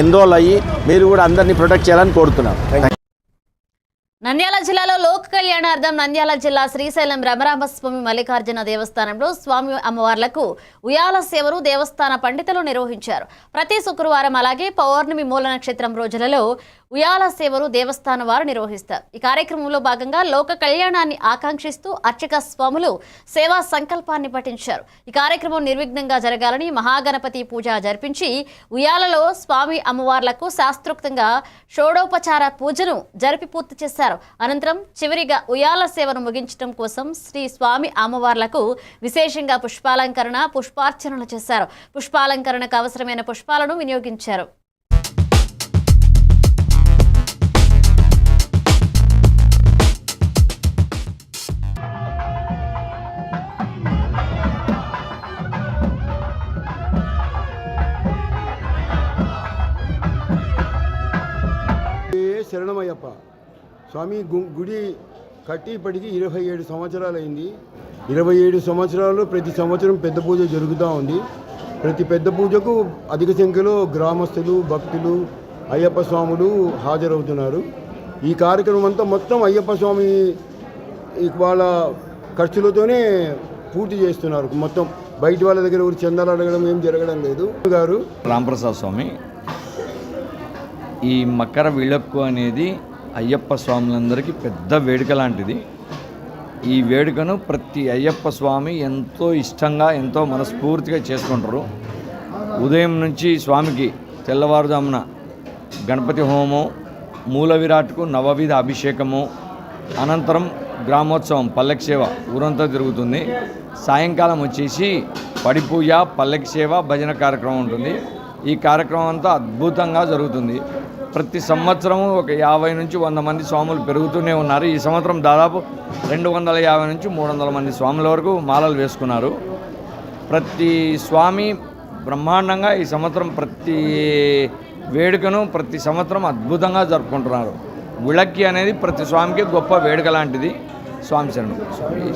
Enrol అయ్యి మీరు కూడా అందరినీ ప్రొటెక్ట్ చేయాలని కోరుతున్నాం. నంద్యాల జిల్లాలో లోక కళ్యాణార్థం నంద్యాల జిల్లా శ్రీశైలం రమరామస్వామి మల్లికార్జున దేవస్థానంలో స్వామి అమ్మవార్లకు ఉయాల సేవను దేవస్థాన పండితులు నిర్వహించారు. ప్రతి శుక్రవారం అలాగే పౌర్ణమి మూల నక్షత్రం రోజులలో ఉయాల సేవను దేవస్థానం వారు నిర్వహిస్తారు. ఈ కార్యక్రమంలో భాగంగా లోక కళ్యాణాన్ని ఆకాంక్షిస్తూ అర్చక స్వాములు సేవా సంకల్పాన్ని పఠించారు. ఈ కార్యక్రమం నిర్విఘ్నంగా జరగాలని మహాగణపతి పూజ జరిపించి ఉయ్యాలలో స్వామి అమ్మవార్లకు శాస్త్రోక్తంగా షోడోపచార పూజను జరిపి పూర్తి చేశారు. అనంతరం చివరిగా ఉయ్యాల సేవను ముగించడం కోసం శ్రీ స్వామి అమ్మవార్లకు విశేషంగా పుష్పాలంకరణ పుష్పార్చనలు చేశారు. పుష్పాలంకరణకు అవసరమైన పుష్పాలను వినియోగించారు. శరణమయ్యప్ప. స్వామి గు- గుడి కట్టి ఇప్పటికి ఇరవై ఏడు సంవత్సరాలు అయింది ఇరవై ఏడు సంవత్సరాలు ప్రతి సంవత్సరం పెద్ద పూజ జరుగుతూ ఉంది. ప్రతి పెద్ద పూజకు అధిక సంఖ్యలో గ్రామస్తులు భక్తులు అయ్యప్ప స్వాములు హాజరవుతున్నారు. ఈ కార్యక్రమం అంతా మొత్తం అయ్యప్ప స్వామి వాళ్ళ ఖర్చులతోనే పూర్తి చేస్తున్నారు. మొత్తం బయట వాళ్ళ దగ్గర ఊరి చందాలు అడగడం ఏం జరగడం లేదు. గారు రామప్రసాద్ స్వామి ఈ మకర విళక్కు అనేది అయ్యప్ప స్వాములందరికీ పెద్ద వేడుక లాంటిది. ఈ వేడుకను ప్రతి అయ్యప్ప స్వామి ఎంతో ఇష్టంగా ఎంతో మనస్ఫూర్తిగా చేసుకుంటారు. ఉదయం నుంచి స్వామికి తెల్లవారుజామున గణపతి హోమం మూల విరాట్కు నవవిధ అభిషేకము అనంతరం గ్రామోత్సవం పల్లెకి సేవ ఊరంతా తిరుగుతుంది సాయంకాలం వచ్చేసి పడిపూజ పూజ సేవ భజన కార్యక్రమం ఉంటుంది. ఈ కార్యక్రమం అంతా అద్భుతంగా జరుగుతుంది. ప్రతి సంవత్సరము ఒక యాభై నుంచి వంద మంది స్వాములు పెరుగుతూనే ఉన్నారు. ఈ సంవత్సరం దాదాపు రెండు వందల యాభై నుంచి మూడు వందల మంది స్వాముల వరకు మాలలు వేసుకున్నారు. ప్రతి స్వామి బ్రహ్మాండంగా ఈ సంవత్సరం ప్రతి వేడుకను ప్రతి సంవత్సరం అద్భుతంగా జరుపుకుంటున్నారు. విళక్కి అనేది ప్రతి స్వామికి గొప్ప వేడుక లాంటిది. స్వామి శరణం. స్వామి